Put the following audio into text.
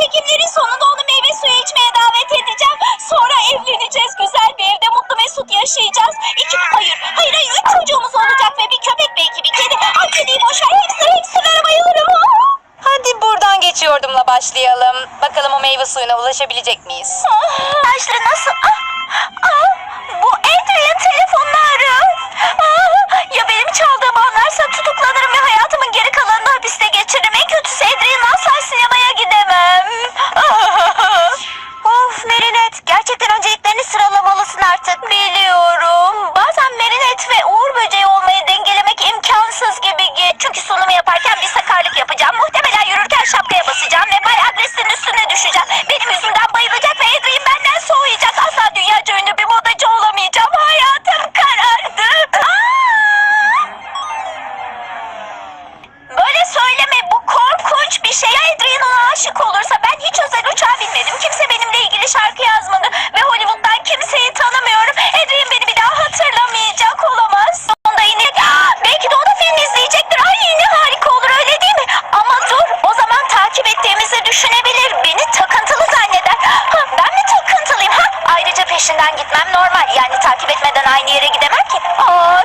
çekimlerin sonunda onu meyve suyu içmeye davet edeceğim. Sonra evleneceğiz güzel bir evde mutlu mesut yaşayacağız. İki, hayır, hayır, hayır üç çocuğumuz olacak ve bir köpek belki bir kedi. Ay kediyi boşver hepsi hepsilere bayılırım. Hadi buradan geçiyordumla başlayalım. Bakalım o meyve suyuna ulaşabilecek miyiz? Ah, Başlı nasıl? Ah, ah. Şey. Ya Adrian ona aşık olursa ben hiç özel uçağa binmedim. Kimse benimle ilgili şarkı yazmadı. Ve Hollywood'dan kimseyi tanımıyorum. Adrian beni bir daha hatırlamayacak olamaz. Sonunda yine Aa, belki de o da film izleyecektir. Ay yine harika olur öyle değil mi? Ama dur o zaman takip ettiğimizi düşünebilir. Beni takıntılı zanneder. Ha, ben mi takıntılıyım? Ha? Ayrıca peşinden gitmem normal. Yani takip etmeden aynı yere gidemem ki. Aa?